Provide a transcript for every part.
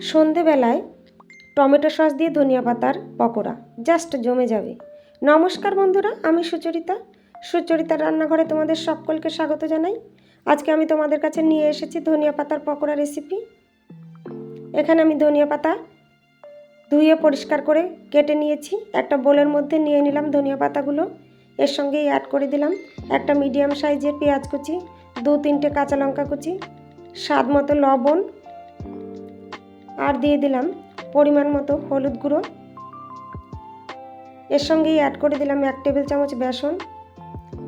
সন্ধেবেলায় tomato sauce দিয়ে ধনিয়া পাতার পকোড়া জাস্ট জমে যাবে। নমস্কার বন্ধুরা, আমি সুচরিতা। সুচরিতার রান্নাঘরে তোমাদের সকলকে স্বাগত জানাই। আজকে আমি তোমাদের কাছে নিয়ে এসেছি ধনিয়া পাতার পকোড়া রেসিপি এখানে আমি ধনিয়া পাতা ধুয়ে পরিষ্কার করে কেটে নিয়েছি। একটা বোলের মধ্যে নিয়ে নিলাম ধনিয়া পাতাগুলো। এর সঙ্গেই অ্যাড করে দিলাম একটা মিডিয়াম সাইজের পেঁয়াজ কুচি, দু তিনটে কাঁচা লঙ্কা কুচি, স্বাদ মতো লবণ আর দিয়ে দিলাম পরিমাণ মতো হলুদ গুঁড়ো। এর সঙ্গেই অ্যাড করে দিলাম এক টেবিল চামচ বেসন,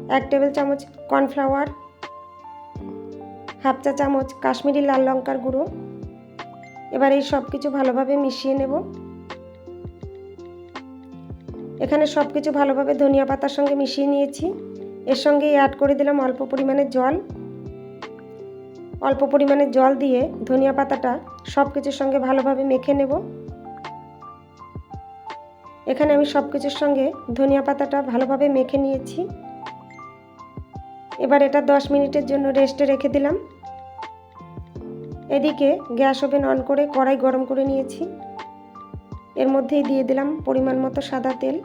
এক টেবিল চামচ কর্নফ্লাওয়ার হাফ চা চামচ কাশ্মীরি লাল লঙ্কার গুঁড়ো। এবার এই সব কিছু ভালোভাবে মিশিয়ে নেব। এখানে সব কিছু ভালোভাবে ধনিয়া পাতার সঙ্গে মিশিয়ে নিয়েছি। এর সঙ্গেই অ্যাড করে দিলাম অল্প পরিমাণে জল। অল্প পরিমাণে জল দিয়ে ধনিয়া পাতাটা সব কিছুর সঙ্গে ভালোভাবে মেখে নেব। এখানে আমি সব কিছুর সঙ্গে ধনিয়া পাতাটা ভালোভাবে মেখে নিয়েছি। এবার এটা দশ মিনিটের জন্য রেস্টে রেখে দিলাম। এদিকে গ্যাস ওভেন অন করে কড়াই গরম করে নিয়েছি। এর মধ্যেই দিয়ে দিলাম পরিমাণ মতো সাদা তেল।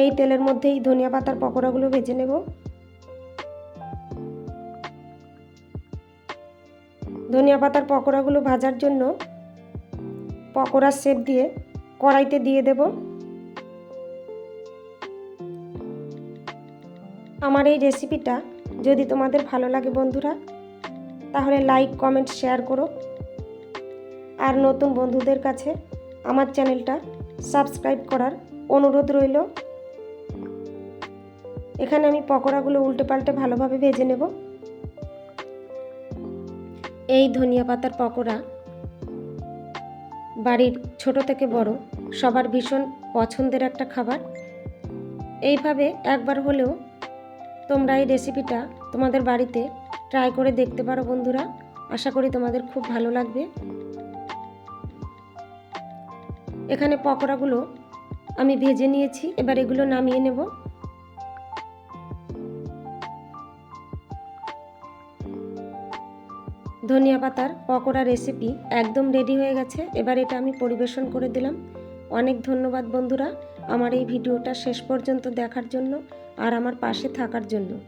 এই তেলের মধ্যেই ধনিয়া পাতার পকোড়াগুলো ভেজে নেব। ধনিয়া পাতার পকোড়াগুলো ভাজার জন্য পকোড়ার শেপ দিয়ে কড়াইতে দিয়ে দেব। আমার এই রেসিপিটা যদি তোমাদের ভালো লাগে বন্ধুরা, তাহলে লাইক কমেন্ট শেয়ার করো। আর নতুন বন্ধুদের কাছে আমার চ্যানেলটা সাবস্ক্রাইব করার অনুরোধ রইল। এখানে আমি পকোড়াগুলো উল্টে পাল্টে ভালোভাবে ভেজে নেব। এই ধনিয়া পাতার পকোড়া বাড়ির ছোট থেকে বড়, সবার ভীষণ পছন্দের একটা খাবার। এইভাবে একবার হলেও তোমরা এই রেসিপিটা তোমাদের বাড়িতে ট্রাই করে দেখতে পারো বন্ধুরা। আশা করি তোমাদের খুব ভালো লাগবে। এখানে পকোড়াগুলো আমি ভেজে নিয়েছি, এবার এগুলো নামিয়ে নেব। ধনিয়া পাতার পকোড়া রেসিপি একদম রেডি হয়ে গেছে। এবার এটা আমি পরিবেশন করে দিলাম। অনেক ধন্যবাদ বন্ধুরা আমার এই ভিডিওটা শেষ পর্যন্ত দেখার জন্য আর আমার পাশে থাকার জন্য।